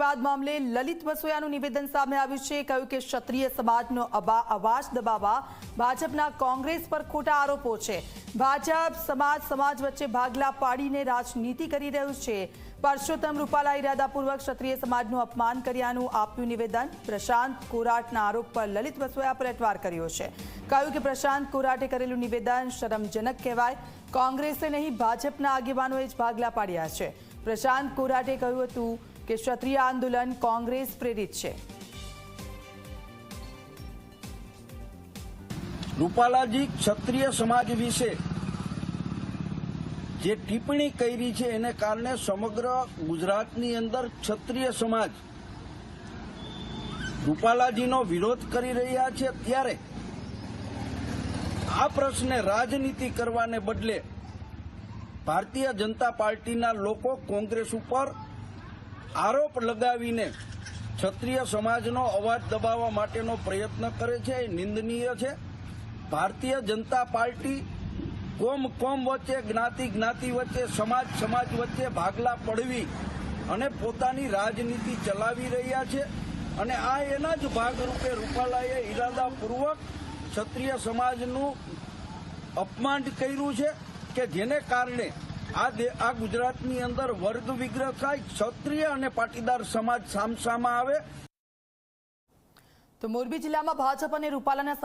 વિવાદ મામલે લલિત વસોયાનું નિવેદન સામે આવ્યું છે. કહ્યું કે ક્ષત્રિય સમાજનો અવાજ દબાવવા ભાજપના કોંગ્રેસ પર ખોટા આરોપો છે. ભાજપ સમાજ સમાજ વચ્ચે ભાગલા પાડીને રાજનીતિ કરી રહ્યું છે. પરસોત્તમ રૂપાલા ઇરાદાપૂર્વક ક્ષત્રિય સમાજનું અપમાન કર્યાનું આપ્યું નિવેદન. પ્રશાંત કોરાટના આરોપ પર લલિત વસોયા પલટવાર કર્યો છે. કહ્યું કે પ્રશાંત કોરાટે કરેલું નિવેદન શરમજનક કહેવાય. કોંગ્રેસે નહીં, ભાજપના આગેવાનોએ જ ભાગલા પાડ્યા છે. પ્રશાંત કોરાટે કહ્યું હતું કે ક્ષત્રિય આંદોલન કોંગ્રેસ પ્રેરિત છે. રૂપાલાજી ક્ષત્રિય સમાજ વિશે જે ટિપ્પણી કરી છે એને કારણે સમગ્ર ગુજરાતની અંદર ક્ષત્રિય સમાજ રૂપાલાજીનો વિરોધ કરી રહ્યા છે ત્યારે આ પ્રશ્ને રાજનીતિ કરવાને બદલે ભારતીય જનતા પાર્ટીના લોકો કોંગ્રેસ ઉપર આરોપ લગાવીને ક્ષત્રિય સમાજનો અવાજ દબાવવા માટેનો પ્રયત્ન કરે છે, એ નિંદનીય છે. ભારતીય જનતા પાર્ટી કોમ કોમ વચ્ચે, જ્ઞાતિ જ્ઞાતિ વચ્ચે, સમાજ સમાજ વચ્ચે ભાગલા પડવી અને પોતાની રાજનીતિ ચલાવી રહ્યા છે અને આ એના જ ભાગરૂપે રૂપાલાએ ઈરાદાપૂર્વક ક્ષત્રિય સમાજનું અપમાન કર્યું છે કે જેને કારણે આ આ ગુજરાતની અંદર વર્ગ વિગ્રહ થાય, ક્ષત્રિય અને પાટીદાર સમાજ સામસામા આવે. તો મોરબી જિલ્લામાં ભાજપ અને રૂપાલાના